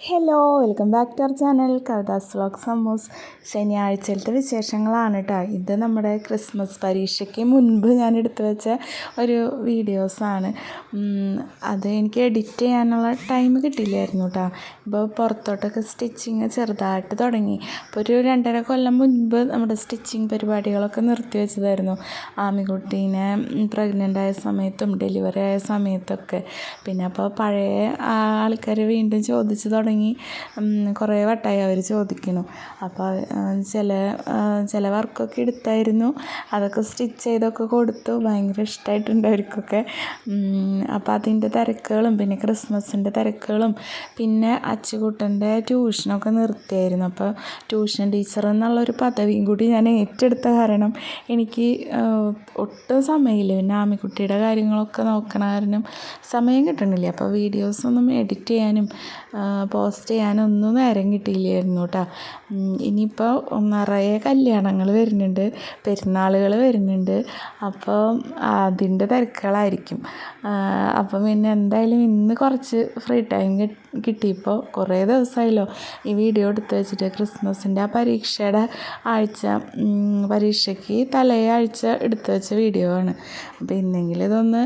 Hello welcome back to our channel Kavitha's vlog സമൂസ് ശനിയാഴ്ചയിലത്തെ വിശേഷങ്ങളാണ് കേട്ടോ ഇത് നമ്മുടെ ക്രിസ്മസ് പരീക്ഷയ്ക്ക് മുൻപ് ഞാൻ എടുത്തു വെച്ച ഒരു വീഡിയോസാണ് അത് എനിക്ക് എഡിറ്റ് ചെയ്യാനുള്ള ടൈം കിട്ടിയില്ലായിരുന്നു കേട്ടോ ഇപ്പോൾ പുറത്തോട്ടൊക്കെ സ്റ്റിച്ചിങ് ചെറുതായിട്ട് തുടങ്ങി. അപ്പോൾ ഒരു രണ്ടര കൊല്ലം മുൻപ് നമ്മുടെ സ്റ്റിച്ചിങ് പരിപാടികളൊക്കെ നിർത്തി വെച്ചതായിരുന്നു. ആമിക്കുട്ടീനെ പ്രഗ്നന്റ് ആയ സമയത്തും ഡെലിവറി ആയ സമയത്തൊക്കെ. പിന്നെ അപ്പോൾ പഴയ ആൾക്കാർ വീണ്ടും ചോദിച്ചു തുടങ്ങി കുറേ വട്ടമായി അവർ ചോദിക്കുന്നു. അപ്പോൾ ചില ചില വർക്കൊക്കെ എടുത്തായിരുന്നു. അതൊക്കെ സ്റ്റിച്ച് ചെയ്തൊക്കെ കൊടുത്തു. ഭയങ്കര ഇഷ്ടമായിട്ടുണ്ട് അവർക്കൊക്കെ. അപ്പോൾ അതിന്റെ തിരക്കുകളും പിന്നെ ക്രിസ്മസിന്റെ തിരക്കുകളും പിന്നെ അച്ചുകുട്ടന്റെ ട്യൂഷനൊക്കെ നിർത്തിയായിരുന്നു. അപ്പോൾ ട്യൂഷൻ ടീച്ചർ എന്നുള്ളൊരു പദവിയും കൂടി ഞാൻ ഏറ്റെടുത്ത കാരണം എനിക്ക് ഒട്ടും സമയമില്ല. പിന്നെ ആമിക്കുട്ടിയുടെ കാര്യങ്ങളൊക്കെ നോക്കണ കാരണം സമയം കിട്ടണില്ല. അപ്പോൾ വീഡിയോസൊന്നും എഡിറ്റ് ചെയ്യാനും പോസ്റ്റ് ചെയ്യാനൊന്നും നേരം കിട്ടിയില്ലായിരുന്നു കേട്ടോ ഇനിയിപ്പോൾ നിറയെ കല്യാണങ്ങൾ വരുന്നുണ്ട് പെരുന്നാളുകൾ വരുന്നുണ്ട്. അപ്പോൾ അതിന്റെ തിരക്കുകളായിരിക്കും. അപ്പം പിന്നെ എന്തായാലും ഇന്ന് കുറച്ച് ഫ്രീ ടൈം കിട്ടിയപ്പോൾ കുറേ ദിവസമായല്ലോ ഈ വീഡിയോ എടുത്ത് വെച്ചിട്ട് ക്രിസ്മസിന്റെ ആ പരീക്ഷയുടെ ആഴ്ച പരീക്ഷയ്ക്ക് തലേ ആഴ്ച എടുത്ത് വെച്ച വീഡിയോ ആണ്. അപ്പോൾ ഇന്നെങ്കിലും ഇതൊന്ന്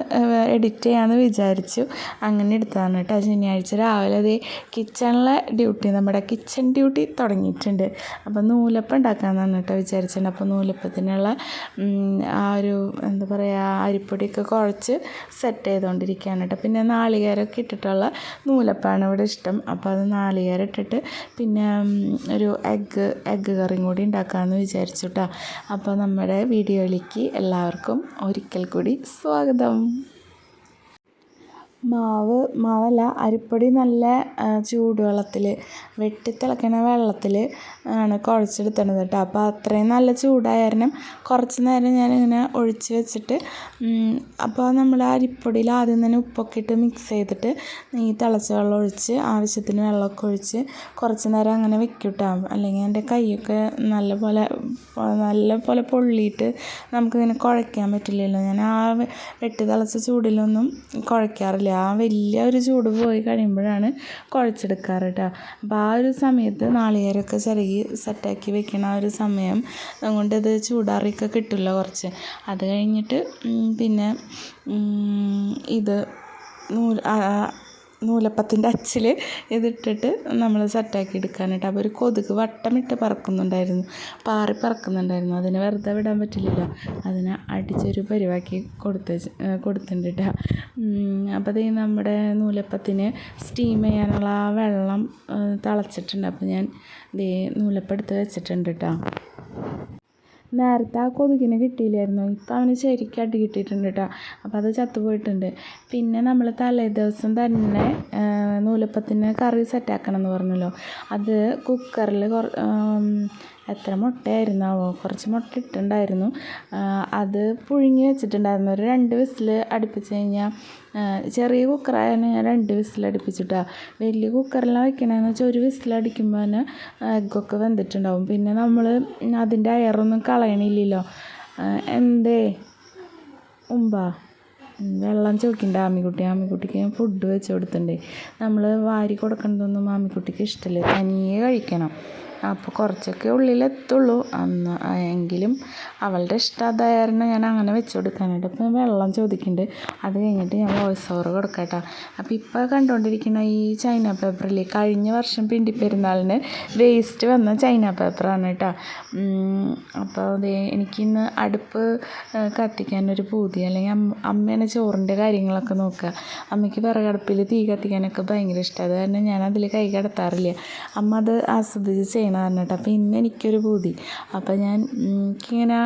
എഡിറ്റ് ചെയ്യാമെന്ന് വിചാരിച്ചു. അങ്ങനെ എടുത്തതാണ് കേട്ടോ. ശനിയാഴ്ച രാവിലെ അതേ കിച്ചണിലെ ഡ്യൂട്ടി നമ്മുടെ കിച്ചൺ ഡ്യൂട്ടി തുടങ്ങിയിട്ടുണ്ട്. അപ്പോൾ നൂലപ്പം ഉണ്ടാക്കാമെന്നാണ് കേട്ടോ വിചാരിച്ചിട്ടുണ്ട് അപ്പോൾ നൂലപ്പത്തിനുള്ള ആ ഒരു എന്താ പറയുക അരിപ്പൊടിയൊക്കെ കുഴച്ച് സെറ്റ് ചെയ്തുകൊണ്ടിരിക്കുകയാണ് കേട്ടോ. പിന്നെ നാളികേരമൊക്കെ ഇട്ടിട്ടുള്ള നൂലപ്പമാണ് ഇവിടെ ഇഷ്ടം. അപ്പോൾ അത് നാളികേരം ഇട്ടിട്ട് പിന്നെ ഒരു എഗ്ഗ് എഗ്ഗ് കറിയും കൂടി ഉണ്ടാക്കാമെന്ന് വിചാരിച്ചു കേട്ടോ അപ്പോൾ നമ്മുടെ വീഡിയോയിലേക്ക് എല്ലാവർക്കും ഒരിക്കൽ കൂടി സ്വാഗതം. മാവ് മാവല്ല അരിപ്പൊടി നല്ല ചൂടുവെള്ളത്തിൽ വെട്ടിത്തിളയ്ക്കണ വെള്ളത്തിൽ ആണ് കുഴച്ചെടുത്തണത് കേട്ടോ. അപ്പോൾ അത്രയും നല്ല ചൂടായ കാരണം കുറച്ച് നേരം ഞാനിങ്ങനെ ഒഴിച്ച് വെച്ചിട്ട് അപ്പോൾ നമ്മൾ അരിപ്പൊടിയിൽ ആദ്യം തന്നെ ഉപ്പൊക്കെ ഇട്ട് മിക്സ് ചെയ്തിട്ട് ഈ തിളച്ച വെള്ളം ഒഴിച്ച് ആവശ്യത്തിന് വെള്ളമൊക്കെ ഒഴിച്ച് കുറച്ച് നേരം അങ്ങനെ വെക്കും അല്ലെങ്കിൽ എന്റെ കൈയൊക്കെ നല്ല പോലെ നല്ല പോലെ പൊള്ളിയിട്ട് നമുക്കിങ്ങനെ കുഴയ്ക്കാൻ പറ്റില്ലല്ലോ. ഞാൻ ആ വെട്ടി തിളച്ച ചൂടിലൊന്നും കുഴയ്ക്കാറില്ല. ആ വലിയ ഒരു ചൂട് പോയി കഴിയുമ്പോഴാണ് കുഴച്ചെടുക്കാറ് കേട്ടോ അപ്പോൾ ആ ഒരു സമയത്ത് നാളികേരമൊക്കെ ചിരകി സെറ്റാക്കി വെക്കണ ആ ഒരു സമയം അതുകൊണ്ട് അത് ചൂടാറിയൊക്കെ കിട്ടില്ല കുറച്ച്. അത് കഴിഞ്ഞിട്ട് പിന്നെ ഇത് നൂൽ നൂലപ്പത്തിന്റെ അച്ചിൽ ഇതിട്ടിട്ട് നമ്മൾ സെറ്റാക്കി എടുക്കാനായിട്ട്. അപ്പോൾ ഒരു കൊതുക് വട്ടമിട്ട് പറക്കുന്നുണ്ടായിരുന്നു. പാറി പറക്കുന്നുണ്ടായിരുന്നു. അതിനെ വെറുതെ വിടാൻ പറ്റില്ലല്ലോ. അതിനെ അടിച്ചൊരു പരിവാക്കി കൊടുത്ത് കൊടുത്തിട്ടുണ്ട് അപ്പോൾ അത് നമ്മുടെ നൂലപ്പത്തിന് സ്റ്റീം ചെയ്യാനുള്ള ആ വെള്ളം തിളച്ചിട്ടുണ്ട്. അപ്പോൾ ഞാൻ ദേ നൂലപ്പം എടുത്ത് വെച്ചിട്ടുണ്ട് കേട്ടോ നേരത്തെ ആ കൊതുകിനെ കിട്ടിയില്ലായിരുന്നു. ഇപ്പം അവന് ശരിക്കും അടി കിട്ടിയിട്ടുണ്ട് കേട്ടോ. അപ്പോൾ അത് ചത്തുപോയിട്ടുണ്ട്. പിന്നെ നമ്മൾ തലേ ദിവസം തന്നെ നൂലപ്പത്തിന് കറി സെറ്റാക്കണം എന്ന് പറഞ്ഞല്ലോ. അത് കുക്കറിൽ എത്ര മുട്ടയായിരുന്നാവോ? കുറച്ച് മുട്ട ഇട്ടുണ്ടായിരുന്നു അത് പുഴുങ്ങി വെച്ചിട്ടുണ്ടായിരുന്നു. ഒരു രണ്ട് വിസിൽ അടുപ്പിച്ച് കഴിഞ്ഞാൽ ചെറിയ കുക്കറായാലും ഞാൻ രണ്ട് വിസിൽ അടുപ്പിച്ചിട്ടാണ് വലിയ കുക്കറിലാണ് വെക്കണമെന്ന് വെച്ചാൽ ഒരു വിസിൽ അടിക്കുമ്പോൾ തന്നെ എഗ്ഗൊക്കെ വെന്തിട്ടുണ്ടാവും. പിന്നെ നമ്മൾ അതിന്റെ അയറൊന്നും കളയണില്ലല്ലോ. എന്തേ? ഉമ്പാ വെള്ളം ചോദിക്കണ്ട ആമിക്കുട്ടി. ആമിക്കുട്ടിക്ക് ഞാൻ ഫുഡ് വെച്ച് കൊടുത്തിട്ടുണ്ട്. നമ്മൾ വാരി കൊടുക്കണതൊന്നും ആമിക്കുട്ടിക്ക് ഇഷ്ടമല്ല തനിയെ കഴിക്കണം. അപ്പോൾ കുറച്ചൊക്കെ ഉള്ളിലെത്തുള്ളൂ അന്ന് എങ്കിലും അവളുടെ ഇഷ്ടം അതായിരുന്നു ഞാൻ അങ്ങനെ വെച്ച് കൊടുക്കാനായിട്ട്. അപ്പോൾ വെള്ളം ചോദിക്കുന്നുണ്ട്. അത് കഴിഞ്ഞിട്ട് ഞാൻ വോയിസ് ഓവർ കൊടുക്കട്ടോ. അപ്പോൾ ഇപ്പോൾ കണ്ടുകൊണ്ടിരിക്കുന്ന ഈ ചൈന പേപ്പറിൽ കഴിഞ്ഞ വർഷം പിണ്ടി പെരുന്നാളിന് വേസ്റ്റ് വന്ന ചൈന പേപ്പറാണ് കേട്ടോ അപ്പോൾ അതേ എനിക്കിന്ന് അടുപ്പ് കത്തിക്കാനൊരു പൂതി. അല്ലെങ്കിൽ അമ്മ അമ്മയാണ് ചോറിന്റെ കാര്യങ്ങളൊക്കെ നോക്കുക. അമ്മയ്ക്ക് വിറകടുപ്പിൽ തീ കത്തിക്കാനൊക്കെ ഭയങ്കര ഇഷ്ടമാണ് അത് കാരണം ഞാൻ അതിൽ കൈ കടത്താറില്ല. അമ്മ അത് ആസ്വദിച്ച് ചെയ്യണതാണ് കേട്ടോ അപ്പം ഇന്ന് എനിക്കൊരു പൂതി. അപ്പം ഞാൻ എനിക്കിങ്ങനെ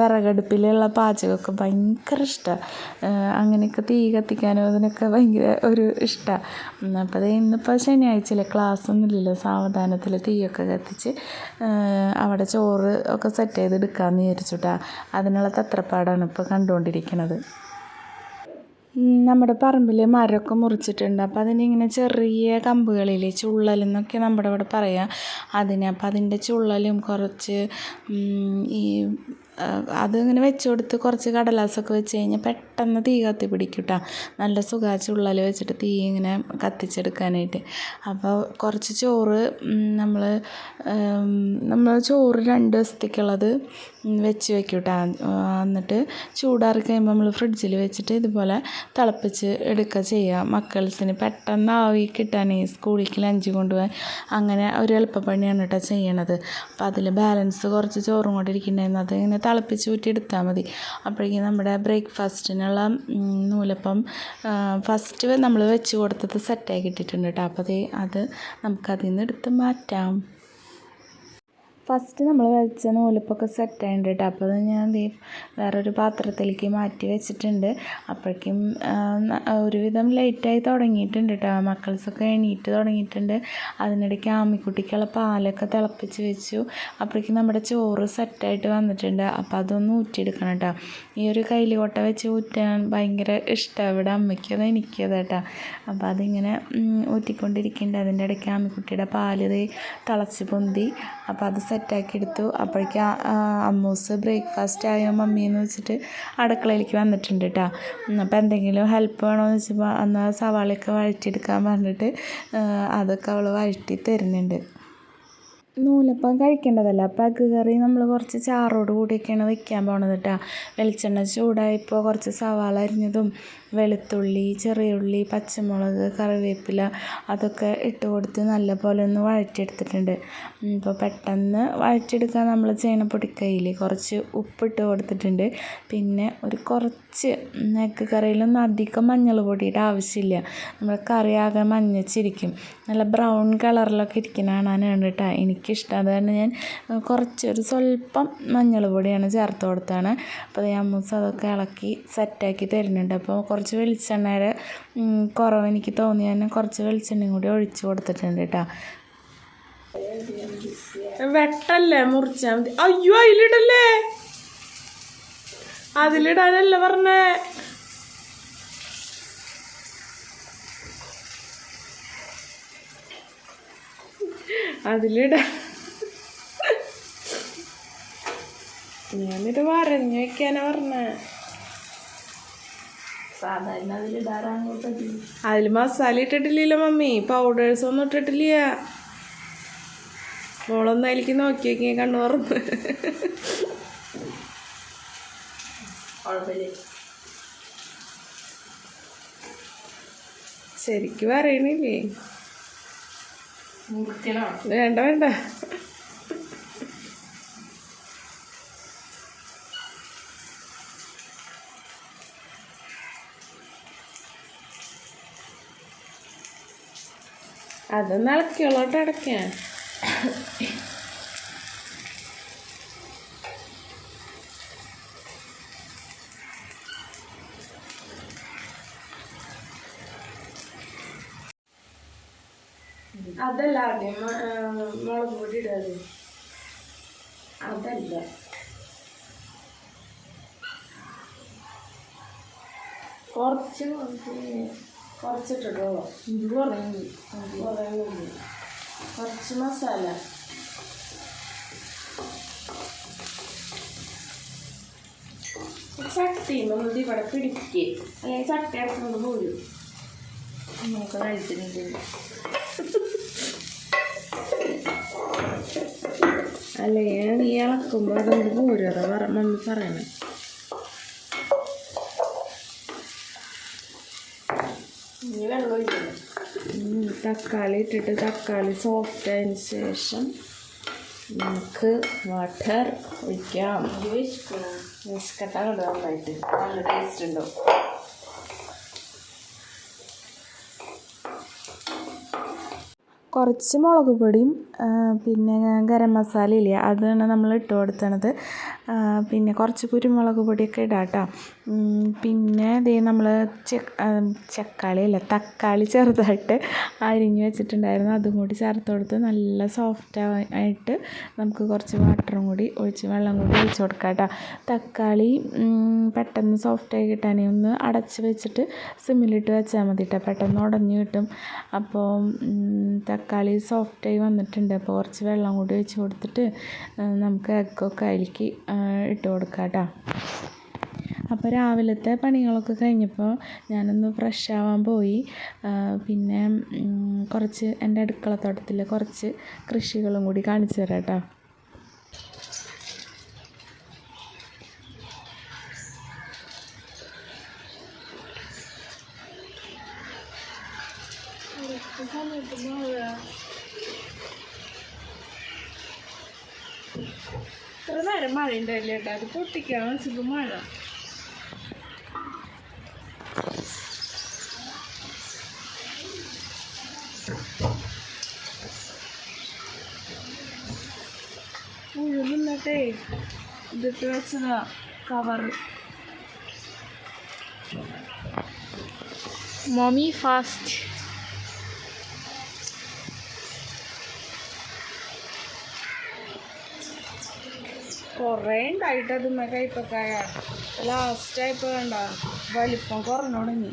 വിറകടുപ്പിലുള്ള പാചകമൊക്കെ ഭയങ്കര ഇഷ്ടമാണ് അങ്ങനെയൊക്കെ തീ കത്തിക്കാനും അതിനൊക്കെ ഭയങ്കര ഒരു ഇഷ്ടമാണ് അപ്പം അത് ഇന്നിപ്പോൾ ശനിയാഴ്ചയില്ലേ ക്ലാസ്സൊന്നുമില്ലല്ലോ സാവധാനത്തിൽ തീയൊക്കെ കത്തിച്ച് അവിടെ ചോറ് ഒക്കെ സെറ്റ് ചെയ്ത് എടുക്കാമെന്ന് വിചാരിച്ചുട്ടാ. അതിനുള്ള തത്രപ്പാടാണ് ഇപ്പോൾ കണ്ടുകൊണ്ടിരിക്കുന്നത് നമ്മുടെ പറമ്പിൽ മരമൊക്കെ മുറിച്ചിട്ടുണ്ട്. അപ്പോൾ അതിനിങ്ങനെ ചെറിയ കമ്പുകളിൽ ചുള്ളൽ എന്നൊക്കെ നമ്മുടെ ഇവിടെ പറയുക അതിനെ അപ്പോൾ അതിന്റെ ചുള്ളലും കുറച്ച് ഈ അതിങ്ങനെ വെച്ച് കൊടുത്ത് കുറച്ച് കടലാസൊക്കെ വെച്ച് കഴിഞ്ഞാൽ പെട്ടെന്ന് തീ കത്തി പിടിക്കും കേട്ടോ നല്ല സുഖമാണ് ചുള്ളൽ വെച്ചിട്ട് തീ ഇങ്ങനെ കത്തിച്ചെടുക്കാനായിട്ട്. അപ്പോൾ കുറച്ച് ചോറ് നമ്മൾ നമ്മൾ ചോറ് രണ്ട് ദിവസത്തേക്കുള്ളത് വെച്ച് വെക്കും കേട്ടോ എന്നിട്ട് ചൂടാറി കഴിയുമ്പോൾ നമ്മൾ ഫ്രിഡ്ജിൽ വെച്ചിട്ട് ഇതുപോലെ തിളപ്പിച്ച് എടുക്കുക ചെയ്യുക മക്കൾസിന് പെട്ടെന്ന് ആവി കിട്ടാനേ സ്കൂളിലേക്ക് ലഞ്ച് കൊണ്ടുപോകാൻ അങ്ങനെ ഒരു എളുപ്പപ്പണിയാണ് കേട്ടോ ചെയ്യണത്. അപ്പോൾ അതിൽ ബാലൻസ് കുറച്ച് ചോറും കൊണ്ട് ഇരിക്കുന്നുണ്ടായിരുന്നു അത് ഇങ്ങനെ തിളപ്പിച്ച് ഊറ്റി എടുത്താൽ മതി. അപ്പോഴേക്കും നമ്മുടെ ബ്രേക്ക്ഫാസ്റ്റിനുള്ള നൂലപ്പം ഫസ്റ്റ് നമ്മൾ വെച്ച് കൊടുത്തത് സെറ്റാക്കി ഇട്ടിട്ടുണ്ട് കേട്ടോ അപ്പോൾ അത് അത് നമുക്കതിൽ നിന്ന് എടുത്ത് മാറ്റാം. ഫസ്റ്റ് നമ്മൾ വെച്ച നൂലപ്പൊക്കെ സെറ്റ് ആയിട്ടുണ്ട് കേട്ടോ അപ്പോൾ അത് ഞാൻ വേറൊരു പാത്രത്തിലേക്ക് മാറ്റി വെച്ചിട്ടുണ്ട്. അപ്പോഴേക്കും ഒരുവിധം ലേറ്റായി തുടങ്ങിയിട്ടുണ്ട് കേട്ടോ മക്കൾസൊക്കെ എണീറ്റ് തുടങ്ങിയിട്ടുണ്ട്. അതിനിടയ്ക്ക് ആമിക്കുട്ടിക്കുള്ള പാലൊക്കെ തിളപ്പിച്ച് വെച്ചു. അപ്പോഴേക്കും നമ്മുടെ ചോറ് സെറ്റായിട്ട് വന്നിട്ടുണ്ട്. അപ്പോൾ അതൊന്ന് ഊറ്റിയെടുക്കണം കേട്ടോ ഈ ഒരു കൈലിക്കോട്ട വെച്ച് ഊറ്റാൻ ഭയങ്കര ഇഷ്ടമാണ് ഇവിടെ അമ്മയ്ക്കത് എനിക്കത് കേട്ടോ അപ്പോൾ അതിങ്ങനെ ഊറ്റിക്കൊണ്ടിരിക്കുന്നുണ്ട്. അതിന്റെ ഇടയ്ക്ക് ആമിക്കുട്ടിയുടെ പാൽ തിളച്ച് പൊന്തി. അപ്പോൾ അത് സെറ്റാക്കി എടുത്തു അപ്പോഴേക്കും അമ്മൂസ് ബ്രേക്ക്ഫാസ്റ്റ് ആയോ മമ്മി എന്ന് വെച്ചിട്ട് അടുക്കളയിലേക്ക് വന്നിട്ടുണ്ട് കേട്ടോ അപ്പോൾ എന്തെങ്കിലും ഹെൽപ്പ് വേണമെന്ന് വെച്ചപ്പോൾ അന്ന് സവാളയൊക്കെ വഴറ്റിയെടുക്കാൻ പറഞ്ഞിട്ട് അതൊക്കെ അവൾ വഴറ്റി തരുന്നുണ്ട്. നൂലപ്പം കഴിക്കേണ്ടതല്ല? അഗ് കറി നമ്മൾ കുറച്ച് ചാറോട് കൂടിയൊക്കെയാണ് വെക്കാൻ പോണത് കേട്ടോ വെളിച്ചെണ്ണ ചൂടായപ്പോൾ കുറച്ച് സവാള അരിഞ്ഞതും വെളുത്തുള്ളി ചെറിയ ഉള്ളി പച്ചമുളക് കറിവേപ്പില അതൊക്കെ ഇട്ട് കൊടുത്ത് നല്ല പോലെ ഒന്ന് വഴറ്റിയെടുത്തിട്ടുണ്ട്. ഇപ്പോൾ പെട്ടെന്ന് വഴറ്റിയെടുക്കാൻ നമ്മൾ ചെയ്യണ പൊടിക്കൈയിൽ കുറച്ച് ഉപ്പിട്ട് കൊടുത്തിട്ടുണ്ട്. പിന്നെ ഒരു കുറച്ച് എഗ്ഗ് കറിയിലൊന്നും അധികം മഞ്ഞൾ പൊടിയുടെ ആവശ്യമില്ല. നമ്മൾ കറി ആകെ മഞ്ഞച്ചിരിക്കും. നല്ല ബ്രൗൺ കളറിലൊക്കെ ഇരിക്കുന്ന കാണാനാണ് കേട്ടോ. എനിക്കിഷ്ടം. അത് കാരണം ഞാൻ കുറച്ച് ഒരു സ്വല്പം മഞ്ഞൾ പൊടിയാണ് ചേർത്ത് കൊടുത്താണ് അപ്പോൾ ഞാൻ അമ്മൂസ് അതൊക്കെ ഇളക്കി സെറ്റാക്കി തരുന്നുണ്ട്. അപ്പോൾ കുറച്ച് വെളിച്ചെണ്ണയുടെ കുറവ് എനിക്ക് തോന്നി ഞാൻ കുറച്ച് വെളിച്ചെണ്ണയും കൂടി ഒഴിച്ച് കൊടുത്തിട്ടുണ്ട് കേട്ടോ. വെട്ടല്ലേ മുറിച്ചാ മതി. അയ്യോ അതിലിടല്ലേ? അതിലിടാനല്ല പറഞ്ഞേ? അതിലിട. ഞാനിത് വരഞ്ഞു വെക്കാനാ പറഞ്ഞേ. സാധാരണ അതിൽ മസാല ഇട്ടിട്ടില്ലല്ലോ മമ്മി. പൗഡേഴ്സ് ഒന്നും ഇട്ടിട്ടില്ല. മോളൊന്നായിരിക്കും അതിലേക്ക് നോക്കി നോക്കി കണ്ണു പറഞ്ഞു ശരിക്കും അറിയണില്ലേ വേണ്ട വേണ്ട. അതൊന്ന് ഇളക്കിയോളോട്ട് അടയ്ക്കാൻ അതല്ല ആദ്യം മുളക് പൊടി ഇടാതെ അതല്ല. കുറച്ച് മുളക് പൊടി കുറച്ചിട്ടോ ഇത് കുറയുന്നു കുറച്ച് മസാല. ചട്ടി നമ്മളിത് ഇവിടെ പിടിക്കുക അല്ലെങ്കിൽ ചട്ടി ഇറക്കുന്നത് പോലും നമുക്ക് കഴിച്ചിട്ടുണ്ട്. അല്ലെങ്കിൽ നീ ഇളക്കുമ്പോൾ അതുകൊണ്ട് പോരും. അതാ പറ മമ്മി പറയണേ ഇനി വെള്ളം ഒഴിക്കണം ഉം, തക്കാളി ഇട്ടിട്ട് തക്കാളി സോഫ്റ്റ് ആയതിന് ശേഷം നമുക്ക് വാട്ടർ ഒഴിക്കാം. നന്നായിട്ട്. നല്ല ടേസ്റ്റ് ഉണ്ടാവും കുറച്ച് മുളക് പൊടിയും പിന്നെ ഗരം മസാല ഇല്ല അതാണ് നമ്മൾ ഇട്ട് കൊടുത്തണത്. പിന്നെ കുറച്ച് കുരുമുളക് പൊടിയൊക്കെ ഇടാം കേട്ടോ. പിന്നെ ദേ നമ്മൾ ചക്കാളി അല്ല തക്കാളി ചെറുതായിട്ട് അരിഞ്ഞ് വെച്ചിട്ടുണ്ടായിരുന്നു. അതും കൂടി ചേർത്ത് കൊടുത്ത് നല്ല സോഫ്റ്റ് ആയിട്ട് നമുക്ക് കുറച്ച് വാട്ടറും കൂടി ഒഴിച്ച് വെള്ളം കൂടി ഒഴിച്ച് കൊടുക്കാം കേട്ടോ. തക്കാളി പെട്ടെന്ന് സോഫ്റ്റായി കിട്ടാനേ ഒന്ന് അടച്ച് വെച്ചിട്ട് സിമ്മിലിട്ട് വെച്ചാൽ മതി കേട്ടോ. പെട്ടെന്ന് ഉടഞ്ഞു കിട്ടും. അപ്പോൾ തക്കാളി സോഫ്റ്റായി വന്നിട്ടുണ്ട്. അപ്പോൾ കുറച്ച് വെള്ളം കൂടി ഒഴിച്ച് കൊടുത്തിട്ട് നമുക്ക് എഗ്ഗൊക്കെ അതിലേക്ക് ഇട്ട് കൊടുക്കാം കേട്ടോ. അപ്പോൾ രാവിലത്തെ പണികളൊക്കെ കഴിഞ്ഞപ്പോൾ ഞാനൊന്ന് ഫ്രഷ് ആവാൻ പോയി. പിന്നെ കുറച്ച് എന്റെ അടുക്കളത്തോട്ടത്തിൽ കുറച്ച് കൃഷികളും കൂടി കാണിച്ചു തരാം കേട്ടോ. ഇത്ര നേരം മഴ ഉണ്ടായില്ല അത് പൊട്ടിക്കാൻ വെച്ചപ്പോൾ നിന്നിട്ടേ ഇതിട്ട് വെച്ചതാ കവർ മമ്മി ഫാസ്റ്റ് കുറേ ഉണ്ടായിട്ട് അതുമ്മ കയ്പക്കായ ലാസ്റ്റ് ആയപ്പോൾ വേണ്ട വലിപ്പം കുറഞ്ഞു തുടങ്ങി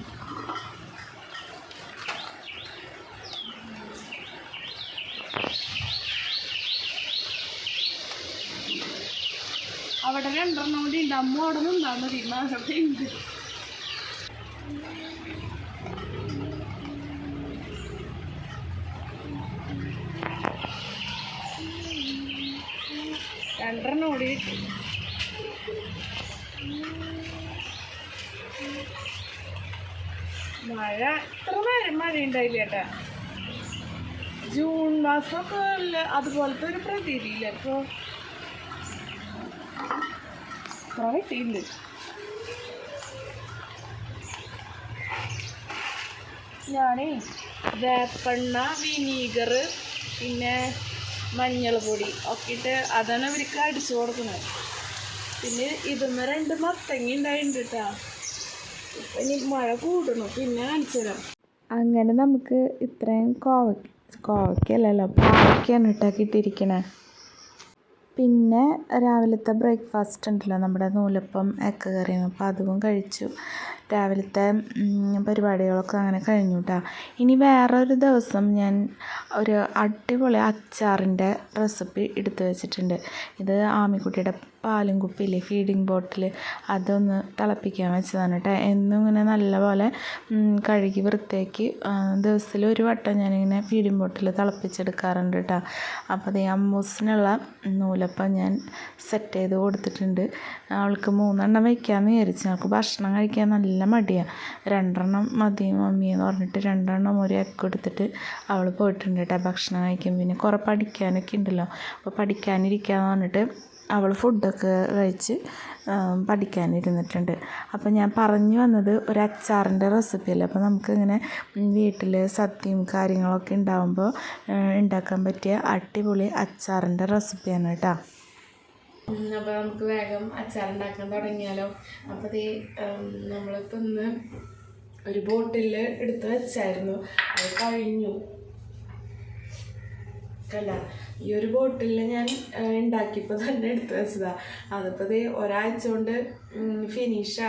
അവിടെ രണ്ടെണ്ണം അമ്മോടൊന്നും ഉണ്ട് അമ്മ അവിടെ നിന്നാ മതി അവിടെ ഉണ്ട്. രണ്ടെണ്ണം ഓടി മഴ. ഇത്ര നേരം മഴ ഉണ്ടായില്ല ചേട്ടാ ജൂൺ മാസമൊക്കെ അതുപോലത്തെ ഒരു പ്രതീതിയില്ല. ഇപ്പോൾ കുറേ കിട്ടിയിട്ടുണ്ട് ഞാനേ വേപ്പെണ്ണ വിനീഗർ പിന്നെ മഞ്ഞൾ പൊടി ഒക്കെ ഇട്ട് അതാണ് അവർക്ക് അടിച്ചു കൊടുക്കുന്നത്. പിന്നെ ഇതുമ്മ രണ്ട് മത്തങ്ങ ഉണ്ടായിട്ടുണ്ട് കേട്ടോ ഇപ്പം ഇനി മഴ കൂടണം. പിന്നെ കാണിച്ചു അങ്ങനെ നമുക്ക് ഇത്രയും കോവ കോവയ്ക്കല്ലല്ലോ പാവയ്ക്കാണ് കേട്ടോ കിട്ടിയിരിക്കണേ. പിന്നെ രാവിലത്തെ ബ്രേക്ക്ഫാസ്റ്റ് ഉണ്ടല്ലോ നമ്മുടെ നൂലപ്പം എക്ക കറിയും അപ്പോൾ അതും കഴിച്ചു. രാവിലത്തെ പരിപാടികളൊക്കെ അങ്ങനെ കഴിഞ്ഞു കേട്ടോ ഇനി വേറൊരു ദിവസം ഞാൻ ഒരു അടിപൊളി അച്ചാറിന്റെ റെസിപ്പി എടുത്തു വെച്ചിട്ടുണ്ട്. ഇത് ആമിക്കുട്ടിയുടെ പാലും കുപ്പിയില്ലേ ഫീഡിങ് ബോട്ടിൽ അതൊന്ന് തിളപ്പിക്കാൻ വെച്ചതാണ് കേട്ടോ എന്നും ഇങ്ങനെ നല്ലപോലെ കഴുകി വൃത്തിയാക്കി ദിവസത്തിൽ ഒരു വട്ടം ഞാനിങ്ങനെ ഫീഡിങ് ബോട്ടിൽ തിളപ്പിച്ചെടുക്കാറുണ്ട് കേട്ടോ അപ്പോൾ അതേ അമ്മൂസിനുള്ള നൂലപ്പം ഞാൻ സെറ്റ് ചെയ്ത് കൊടുത്തിട്ടുണ്ട്. അവൾക്ക് മൂന്നെണ്ണം വയ്ക്കാമെന്ന് വിചാരിച്ചു. അവൾക്ക് ഭക്ഷണം കഴിക്കാൻ നല്ല മടിയാണ് രണ്ടെണ്ണം മതി മമ്മി എന്ന് പറഞ്ഞിട്ട് രണ്ടെണ്ണം ഒരു എക്ക എടുത്തിട്ട് അവൾ പോയിട്ടുണ്ട് കേട്ടോ ഭക്ഷണം കഴിക്കും പിന്നെ കുറേ പഠിക്കാനൊക്കെ ഉണ്ടല്ലോ. അപ്പോൾ പഠിക്കാനിരിക്കാന്ന് പറഞ്ഞിട്ട് അവൾ ഫുഡൊക്കെ കഴിച്ച് പഠിക്കാനിരുന്നിട്ടുണ്ട്. അപ്പോൾ ഞാൻ പറഞ്ഞു വന്നത് ഒരു അച്ചാറിന്റെ റെസിപ്പി അല്ലേ? അപ്പോൾ നമുക്കിങ്ങനെ വീട്ടിൽ സദ്യയും കാര്യങ്ങളൊക്കെ ഉണ്ടാകുമ്പോൾ ഉണ്ടാക്കാൻ പറ്റിയ അടിപൊളി അച്ചാറിന്റെ റെസിപ്പിയാണ് കേട്ടോ അപ്പോൾ നമുക്ക് വേഗം അച്ചാർ ഉണ്ടാക്കാൻ തുടങ്ങിയാലോ അപ്പോൾ ഈ നമ്മളിപ്പോൾ ഇന്ന് ഒരു ബോട്ടിൽ എടുത്ത് വെച്ചായിരുന്നു. അത് കഴിഞ്ഞു. അല്ല ഈ ഒരു ബോട്ടിൽ ഞാൻ ഉണ്ടാക്കിയപ്പോൾ തന്നെ എടുത്ത് വെച്ചതാണ് അതിപ്പോൾ ഇത് ഒരാഴ്ച കൊണ്ട് ഫിനിഷ്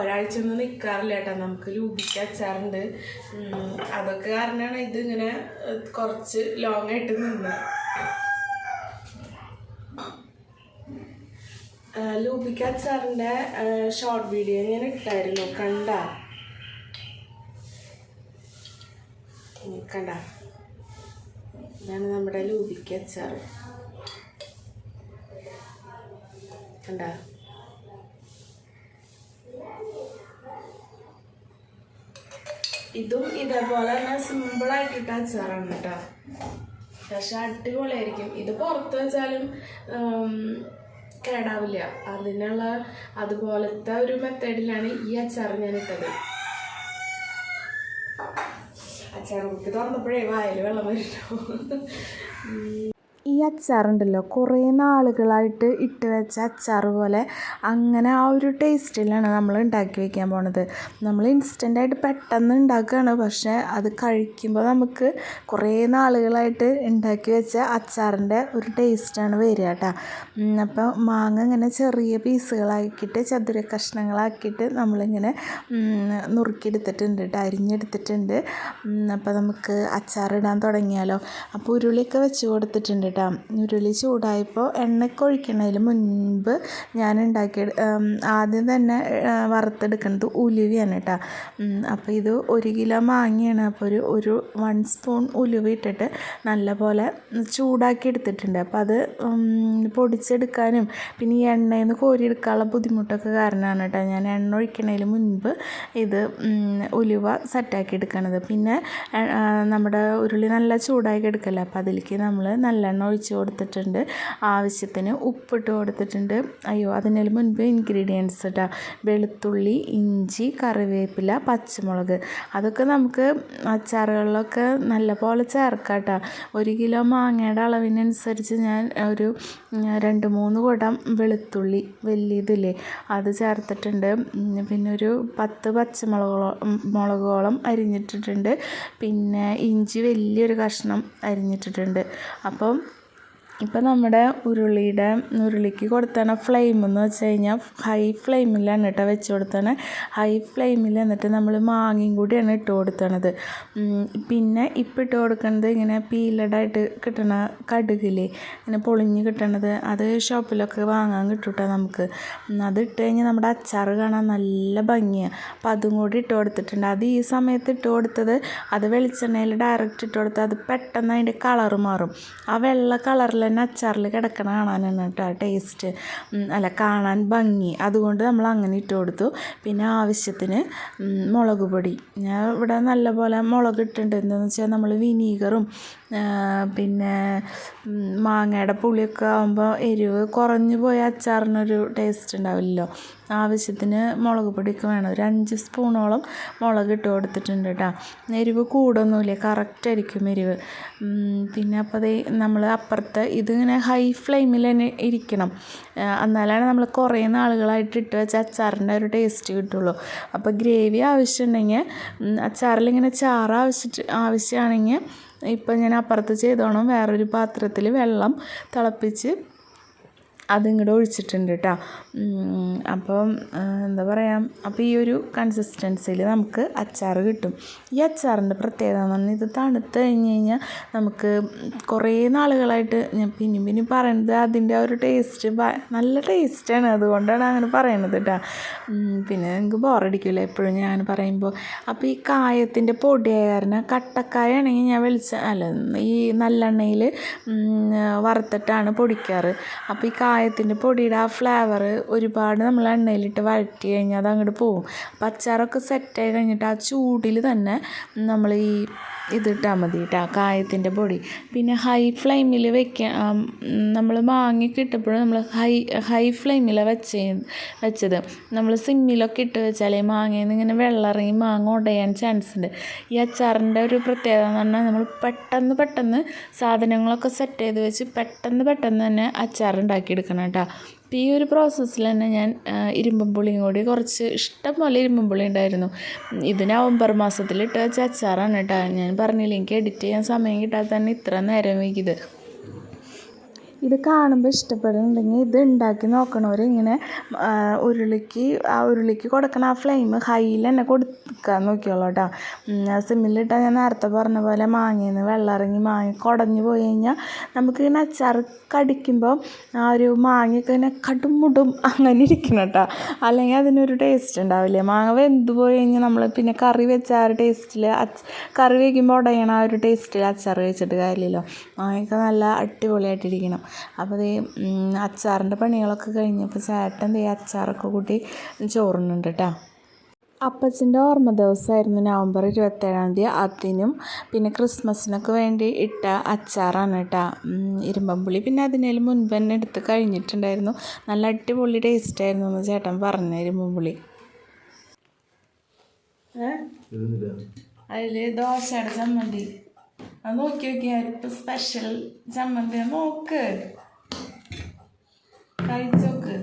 ഒരാഴ്ച ഒന്നും നിൽക്കാറില്ല കേട്ടോ. നമുക്ക് ലൂപിക്ക് അച്ചാറുണ്ട്. അതൊക്കെ കാരണമാണ് ഇതിങ്ങനെ കുറച്ച് ലോങ് ആയിട്ട് നിന്നത് ലൂബിക്ക അച്ചാറിന്റെ ഷോർട്ട് വീഡിയോ ഞാൻ ഇട്ടായിരുന്നു? കണ്ട? കണ്ട? ഇതാണ് നമ്മുടെ ലൂബിക്ക അച്ചാർ കണ്ട? ഇതും ഇതേപോലെ തന്നെ സിമ്പിളായിട്ടിട്ട അച്ചാറാണ് കേട്ടോ. പക്ഷെ അടിപൊളിയായിരിക്കും. ഇത് പുറത്ത് വെച്ചാലും കേടാവില്ല. അതിനുള്ള അതുപോലത്തെ ഒരു മെത്തേഡിലാണ് ഈ അച്ചാർ ഞാൻ ഇട്ടത് അച്ചാർ കുത്തി തുറന്നപ്പോഴേ വായിൽ വെള്ളം വരുന്നു ഈ അച്ചാറുണ്ടല്ലോ കുറേ നാളുകളായിട്ട് ഇട്ട് വെച്ച അച്ചാർ പോലെ അങ്ങനെ ആ ഒരു ടേസ്റ്റിലാണ് നമ്മൾ ഉണ്ടാക്കി വയ്ക്കാൻ പോണത്. നമ്മൾ ഇൻസ്റ്റന്റായിട്ട് പെട്ടെന്ന് ഉണ്ടാക്കുകയാണ് പക്ഷേ അത് കഴിക്കുമ്പോൾ നമുക്ക് കുറേ നാളുകളായിട്ട് ഉണ്ടാക്കി വെച്ച അച്ചാറിന്റെ ഒരു ടേസ്റ്റാണ് വരിക കേട്ടോ. അപ്പോൾ മാങ്ങ ഇങ്ങനെ ചെറിയ പീസുകളാക്കിയിട്ട് ചതുര കഷ്ണങ്ങളാക്കിയിട്ട് നമ്മളിങ്ങനെ നുറുക്കിയെടുത്തിട്ടുണ്ട് കേട്ടോ അരിഞ്ഞെടുത്തിട്ടുണ്ട്. അപ്പോൾ നമുക്ക് അച്ചാറിടാൻ തുടങ്ങിയാലോ. അപ്പോൾ ഉരുളിയൊക്കെ വെച്ച് കൊടുത്തിട്ടുണ്ട് കേട്ടോ. ഉരുളി ചൂടായപ്പോൾ എണ്ണയ്ക്ക് ഒഴിക്കണതിന് മുൻപ് ഞാൻ ഉണ്ടാക്കിയ ആദ്യം തന്നെ വറുത്തെടുക്കുന്നത് ഉലുവയാണ് കേട്ടോ. അപ്പോൾ ഇത് ഒരു കിലോ മാങ്ങയാണ്. അപ്പോൾ ഒരു ഒരു വൺ സ്പൂൺ ഉലുവ ഇട്ടിട്ട് നല്ലപോലെ ചൂടാക്കി എടുത്തിട്ടുണ്ട്. അപ്പോൾ അത് പൊടിച്ചെടുക്കാനും പിന്നെ ഈ എണ്ണയിൽ നിന്ന് കോരിയെടുക്കാനുള്ള ബുദ്ധിമുട്ടൊക്കെ കാരണമാണ് കേട്ടോ. ഞാൻ എണ്ണ ഒഴിക്കണതിന് മുൻപ് ഇത് ഉലുവ സെറ്റാക്കി എടുക്കണത് പിന്നെ നമ്മുടെ ഉരുളി നല്ല ചൂടാക്കി എടുക്കല്ലേ? അപ്പോൾ അതിലേക്ക് നമ്മൾ നല്ലെണ്ണ ഒഴിച്ച് കൊടുത്തിട്ടുണ്ട്. ആവശ്യത്തിന് ഉപ്പിട്ട് കൊടുത്തിട്ടുണ്ട്. അയ്യോ അതിന് മുൻപ് ഇൻഗ്രീഡിയൻസ് കേട്ടോ വെളുത്തുള്ളി ഇഞ്ചി കറിവേപ്പില പച്ചമുളക്. അതൊക്കെ നമുക്ക് അച്ചാറുകളിലൊക്കെ നല്ലപോലെ ചേർക്കാം കേട്ടോ ഒരു കിലോ മാങ്ങയുടെ അളവിനനുസരിച്ച് ഞാൻ ഒരു രണ്ട് മൂന്ന് കുടം വെളുത്തുള്ളി വലിയതില്ലേ അത് ചേർത്തിട്ടുണ്ട്. പിന്നെ ഒരു പത്ത് പച്ചമുളകോളം മുളകോളം അരിഞ്ഞിട്ടിട്ടുണ്ട്. പിന്നെ ഇഞ്ചി വലിയൊരു കഷ്ണം അരിഞ്ഞിട്ടിട്ടുണ്ട്. അപ്പം ഇപ്പം നമ്മുടെ ഉരുളിയുടെ ഉരുളിക്ക് കൊടുത്തണ ഫ്ലെയിം എന്ന് വെച്ച് കഴിഞ്ഞാൽ ഹൈ ഫ്ലെയിമിലാണ് കേട്ടോ വെച്ച് കൊടുത്തത് ഹൈ ഫ്ലെയിമിൽ എന്നിട്ട് നമ്മൾ മാങ്ങയും കൂടിയാണ് ഇട്ട് കൊടുത്തണത്. പിന്നെ ഇപ്പം ഇട്ട് കൊടുക്കുന്നത് ഇങ്ങനെ പീലഡായിട്ട് കിട്ടണ കടുകില്ലേ ഇങ്ങനെ പൊളിഞ്ഞ് കിട്ടണത് അത് ഷോപ്പിലൊക്കെ വാങ്ങാൻ കിട്ടൂട്ടോ കേട്ടോ നമുക്ക്. അത് ഇട്ട് കഴിഞ്ഞാൽ നമ്മുടെ അച്ചാർ കാണാൻ നല്ല ഭംഗിയാണ് അപ്പം അതും കൂടി ഇട്ട് കൊടുത്തിട്ടുണ്ട്. അത് ഈ സമയത്ത് ഇട്ട് കൊടുത്തത് അത് വെളിച്ചെണ്ണയിൽ ഡയറക്റ്റ് ഇട്ട് കൊടുത്തത് അത് പെട്ടെന്ന് അതിന്റെ കളറ് മാറും. ആ വെള്ള കളറിൽ തന്നെ അച്ചാറിൽ കിടക്കണ കാണാനാണ് കേട്ടോ ടേസ്റ്റ് അല്ല കാണാൻ ഭംഗി. അതുകൊണ്ട് നമ്മൾ അങ്ങനെ ഇട്ട് കൊടുത്തു. പിന്നെ ആവശ്യത്തിന് മുളക് പൊടി. ഞാൻ ഇവിടെ നല്ലപോലെ മുളക് ഇട്ടിട്ടുണ്ട്. എന്താണെന്ന് വെച്ചാൽ നമ്മൾ വിനീഗറും പിന്നെ മാങ്ങയുടെ പുളിയൊക്കെ ആകുമ്പോൾ എരിവ് കുറഞ്ഞു പോയ അച്ചാറിനൊരു ടേസ്റ്റ് ഉണ്ടാവില്ലല്ലോ. ആവശ്യത്തിന് മുളക് പൊടിയൊക്കെ വേണം. ഒരു അഞ്ച് സ്പൂണോളം മുളക് ഇട്ട് കൊടുത്തിട്ടുണ്ട് കേട്ടോ എരിവ് കൂടൊന്നുമില്ല. കറക്റ്റായിരിക്കും എരിവ്. പിന്നെ അപ്പോൾ അതേ നമ്മൾ അപ്പുറത്ത് ഇതിങ്ങനെ ഹൈ ഫ്ലെയിമിൽ തന്നെ ഇരിക്കണം. എന്നാലാണ് നമ്മൾ കുറേ നാളുകളായിട്ട് ഇട്ട് വെച്ച അച്ചാറിന്റെ ഒരു ടേസ്റ്റ് കിട്ടുള്ളൂ. അപ്പോൾ ഗ്രേവി ആവശ്യമുണ്ടെങ്കിൽ അച്ചാറിലിങ്ങനെ ചാറ് ആവശ്യം ആവശ്യമാണെങ്കിൽ ഇപ്പം ഞാൻ അപ്പുറത്ത് ചെയ്തോണം. വേറൊരു പാത്രത്തിൽ വെള്ളം തിളപ്പിച്ച് അതിങ്ങോട്ട് ഒഴിച്ചിട്ടുണ്ട് കേട്ടോ അപ്പം എന്താ പറയുക അപ്പോൾ ഈ ഒരു കൺസിസ്റ്റൻസിയിൽ നമുക്ക് അച്ചാർ കിട്ടും. ഈ അച്ചാറിന്റെ പ്രത്യേകത എന്ന് പറഞ്ഞാൽ ഇത് തണുത്ത് കഴിഞ്ഞ് കഴിഞ്ഞാൽ നമുക്ക് കുറേ നാളുകളായിട്ട് ഞാൻ പിന്നെയും പിന്നെയും പറയുന്നത് അതിന്റെ ആ ഒരു ടേസ്റ്റ് നല്ല ടേസ്റ്റാണ് അതുകൊണ്ടാണ് അങ്ങനെ പറയണത് കേട്ടോ പിന്നെ നിങ്ങൾക്ക് ബോറടിക്കില്ല എപ്പോഴും ഞാൻ പറയുമ്പോൾ അപ്പോൾ ഈ കായത്തിന്റെ പൊടിയായ കാരണം കട്ടക്കായ ആണെങ്കിൽ ഞാൻ വെളിച്ച അല്ല ഈ നല്ലെണ്ണയിൽ വറുത്തിട്ടാണ് പൊടിക്കാറ്. അപ്പോൾ ഈ കായത്തിന്റെ പൊടിയുടെ ആ ഫ്ലേവർ ഒരുപാട് നമ്മൾ എണ്ണയിലിട്ട് വഴറ്റി കഴിഞ്ഞാൽ അത് അങ്ങോട്ട് പോകും അപ്പം അച്ചാറൊക്കെ സെറ്റായി കഴിഞ്ഞിട്ട് ആ ചൂടിൽ തന്നെ നമ്മൾ ഈ ഇതിട്ടാൽ മതി കേട്ടോ കായത്തിന്റെ പൊടി. പിന്നെ ഹൈ ഫ്ലെയിമിൽ വെക്കാൻ നമ്മൾ മാങ്ങയൊക്കെ കിട്ടപ്പോഴും നമ്മൾ ഹൈ ഹൈ ഫ്ലെയിമിലാണ് വെച്ച് വെച്ചത്. നമ്മൾ സിമ്മിലൊക്കെ ഇട്ട് വെച്ചാൽ മാങ്ങയിൽ നിന്ന് ഇങ്ങനെ വെള്ളം ഇറങ്ങി മാങ്ങ ഉടയാൻ ചാൻസ് ഉണ്ട് ഈ അച്ചാറിന്റെ ഒരു പ്രത്യേകത എന്ന് പറഞ്ഞാൽ നമ്മൾ പെട്ടെന്ന് പെട്ടെന്ന് സാധനങ്ങളൊക്കെ സെറ്റ് ചെയ്ത് വെച്ച് പെട്ടെന്ന് പെട്ടെന്ന് തന്നെ അച്ചാർ ഉണ്ടാക്കിയെടുക്കണം കേട്ടോ അപ്പോൾ ഈ ഒരു പ്രോസസ്സിൽ തന്നെ ഞാൻ ഇരുമ്പും പുളിയും കൂടി കുറച്ച് ഇഷ്ടം പോലെ ഇരുമ്പും പുളി ഉണ്ടായിരുന്നു. ഇത് നവംബർ മാസത്തിൽ ഇട്ട് വെച്ച അച്ചാറാണ് കേട്ടോ. ഞാൻ പറഞ്ഞില്ല എനിക്ക് എഡിറ്റ് ചെയ്യാൻ സമയം കിട്ടാതെ തന്നെ ഇത്ര നേരം വൈകിയത്. ഇത് കാണുമ്പോൾ ഇഷ്ടപ്പെടുന്നുണ്ടെങ്കിൽ ഇത് ഉണ്ടാക്കി നോക്കണവർ ഇങ്ങനെ ഉരുളിക്ക് ആ ഉരുളിക്ക് കൊടുക്കണ ആ ഫ്ലെയിം ഹൈയിൽ തന്നെ കൊടുക്കാൻ നോക്കിയോളൂ കേട്ടോ സിമ്മിലിട്ടാൽ ഞാൻ നേരത്തെ പറഞ്ഞ പോലെ മാങ്ങയിൽ നിന്ന് വെള്ളം ഇറങ്ങി മാങ്ങ കുടഞ്ഞു പോയി കഴിഞ്ഞാൽ നമുക്ക് ഇങ്ങനെ അച്ചാർ കടിക്കുമ്പോൾ ആ ഒരു മാങ്ങയൊക്കെ ഇങ്ങനെ കടുമുടും അങ്ങനെ ഇരിക്കണം കേട്ടോ അല്ലെങ്കിൽ അതിനൊരു ടേസ്റ്റ് ഉണ്ടാവില്ല? മാങ്ങ വെന്ത് പോയി കഴിഞ്ഞാൽ നമ്മൾ പിന്നെ കറി വെച്ച ആ ഒരു ടേസ്റ്റിൽ കറി വയ്ക്കുമ്പോൾ ഉടയണ ആ ഒരു ടേസ്റ്റിൽ അച്ചാർ വെച്ചിട്ട് കാര്യമില്ലല്ലോ. മാങ്ങയൊക്കെ നല്ല അടിപൊളിയായിട്ടിരിക്കണം. അപ്പോൾ ഈ അച്ചാറിന്റെ പണികളൊക്കെ കഴിഞ്ഞപ്പോൾ ചേട്ടൻ ഈ അച്ചാറൊക്കെ കൂട്ടി ചോറുന്നുണ്ട് കേട്ടോ. അപ്പച്ചന്റെ ഓർമ്മ ദിവസമായിരുന്നു നവംബർ ഇരുപത്തേഴാം തീയതി. അതിനും പിന്നെ ക്രിസ്മസിനൊക്കെ വേണ്ടി ഇട്ട അച്ചാറാണ് കേട്ടോ. ഇരുമ്പമ്പുളി പിന്നെ അതിനേലും മുൻപ് തന്നെ എടുത്ത് കഴിഞ്ഞിട്ടുണ്ടായിരുന്നു. നല്ല അടിപൊളി ടേസ്റ്റ് ആയിരുന്നു എന്ന് ചേട്ടൻ പറഞ്ഞു ഇരുമ്പമ്പുളി അതിൽ ദോശയുടെ ചമ്മന്തി. അത് നോക്കി നോക്കിയാൽ ഇപ്പം സ്പെഷ്യൽ ചമ്മന്തി നോക്ക്. കഴിച്ചോക്ക്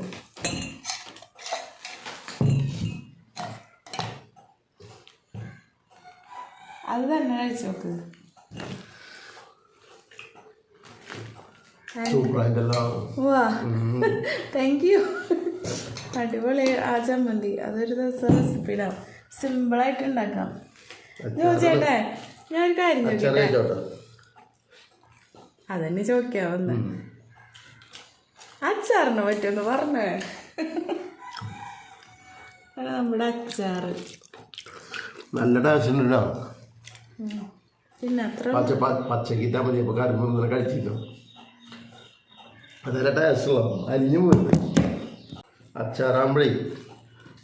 അത് തന്നെ കഴിച്ചോക്ക് വാ താങ്ക് യു അടിപൊളി ആ ചമ്മന്തി. അതൊരു ദിവസം റെസിപ്പി ഇടാം സിമ്പിളായിട്ട് ഉണ്ടാക്കാം. ചോദിച്ചേട്ടെ ഞാൻ കാര്യം ചോദിക്കട്ടെ? ചെറിയ അതന്നെ ചോദിക്കാവുന്ന വന്ന്. അച്ചാറിനെ പറ്റിയൊന്ന് പറഞ്ഞേ. നമ്മുടെ അച്ചാറ്. നല്ല ടേസ്റ്റ് ഉണ്ടോ പിന്നെ അത്ര പച്ച പ- പച്ചക്ക് ഇട്ടാൽ മതി അപ്പോൾ കറിമ്പ് ഇന്നലെ കഴിച്ചിട്ടോ അതല്ല ടേസ്റ്റുള്ളോ അരിഞ്ഞു പോയി അച്ചാറാകുമ്പോഴേ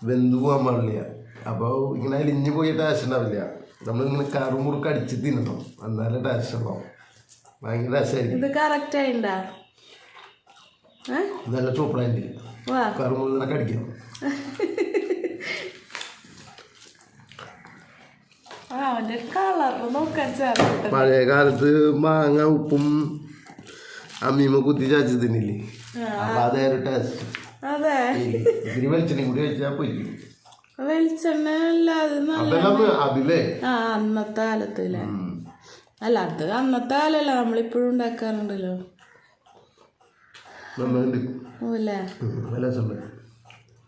വെന്തു പോകാൻ പാടില്ല. അപ്പോൾ ഇങ്ങനെ അലിഞ്ഞു പോയി ടേസ്റ്റ് ഉണ്ടാവില്ല. നമ്മളിങ്ങനെ കറുമുറുക്ക് അടിച്ച് തിന്നണം. എന്നാലേ ടേസ്റ്റ് ഉണ്ടാവും. ഭയങ്കര ടേസ്റ്റായിരിക്കും ഇത് കറക്റ്റ് ആയിണ്ടാ? നല്ല സൂപ്പറായിട്ട് കളർ നോക്കാൻ ചേർത്ത് പഴയ കാലത്ത് മാങ്ങ ഉപ്പും അമ്മീമ കുത്തി ചാച്ചു തിന്നില്ലേ? അപ്പൊ അതേ ഒരു ടേസ്റ്റ് ഇത്തിരി വെളിച്ചെണ്ണയും കൂടി വെച്ചാൽ പോയി. വെളിച്ചെണ്ണ അല്ല അത് നല്ല അതിലേ? ആ അന്നത്തെ കാലത്തില്ലേ അല്ല അത് അന്നത്തെ കാലല്ല നമ്മളിപ്പോഴും ഉണ്ടാക്കാറുണ്ടല്ലോ.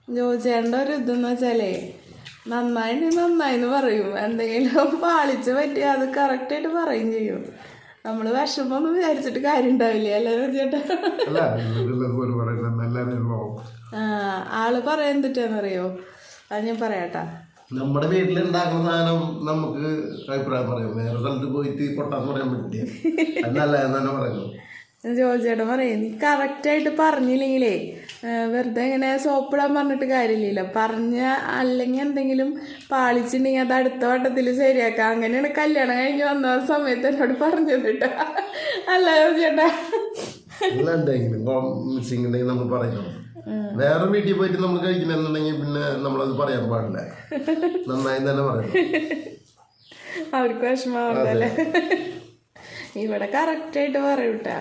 ജോജേണ്ട ഒരു ഇതെന്ന് വെച്ചാലേ നന്നായിട്ട് നന്നായിന്ന് പറയും. എന്തെങ്കിലും പാളിച്ച് പറ്റി അത് കറക്റ്റായിട്ട് പറയും ചെയ്യും. നമ്മൾ വിഷമൊന്നും വിചാരിച്ചിട്ട് കാര്യം ഉണ്ടാവില്ല അല്ലേ ചേട്ടാ അല്ല ആൾ പറയാൻ തെറ്റാന്നറിയോ അത് ഞാൻ പറയാട്ടാ. നമ്മുടെ വീട്ടിൽ ഉണ്ടാക്കുന്ന സാധനം നമുക്ക് അഭിപ്രായം പറയാം. വേറെ സ്ഥലത്ത് പോയിട്ട് പൊട്ടാന്ന് പറയാൻ പറ്റില്ല. അത് നല്ല തന്നെ പറയുന്നു. ജോജേട്ടൻ പറയും നീ കറക്റ്റായിട്ട് പറഞ്ഞില്ലെങ്കിലേ വെറുതെ ഇങ്ങനെ സോപ്പിടാൻ പറഞ്ഞിട്ട് കാര്യമില്ലല്ലോ. പറഞ്ഞ അല്ലെങ്കിൽ എന്തെങ്കിലും പാളിച്ചിട്ടുണ്ടെങ്കിൽ അത് അടുത്ത വട്ടത്തിൽ ശരിയാക്കാം. അങ്ങനെയാണ് കല്യാണം കഴിഞ്ഞ് വന്ന സമയത്ത് എന്നോട് പറഞ്ഞത് കേട്ടോ. അല്ല ജോജിയേട്ടാ ഉണ്ടെങ്കിൽ നമ്മൾ പറയണം വേറെ വീട്ടിൽ പോയിട്ട് നമ്മൾ കഴിക്കണമെന്നുണ്ടെങ്കിൽ പിന്നെ നമ്മളത് പറയാൻ പാടില്ല. നന്നായി തന്നെ പറയണം. അവർക്ക് വിഷമാവുന്നല്ലേ ഇവിടെ കറക്റ്റായിട്ട് പറയൂട്ടാ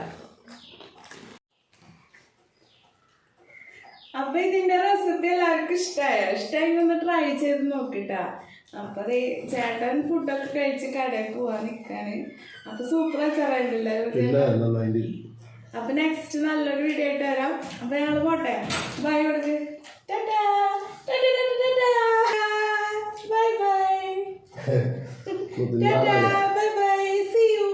അപ്പൊ ഇതിന്റെ റെസിപ്പി എല്ലാവർക്കും ഇഷ്ടമായ ഇഷ്ടമായി ഒന്ന് ട്രൈ ചെയ്ത് നോക്കിട്ടാ അപ്പൊ അതേ ചേട്ടൻ ഫുഡൊക്കെ കഴിച്ച് കടയിൽ പോവാൻ നിക്കാണ്. അപ്പൊ സൂപ്പർ അച്ചാറുണ്ടല്ലേ അപ്പൊ നെക്സ്റ്റ് നല്ലൊരു വീഡിയോ ആയിട്ട് വരാം. അപ്പൊ ഞങ്ങൾ പോട്ടെ. ബൈ കൊടുക്ക് bye bye bye bye see you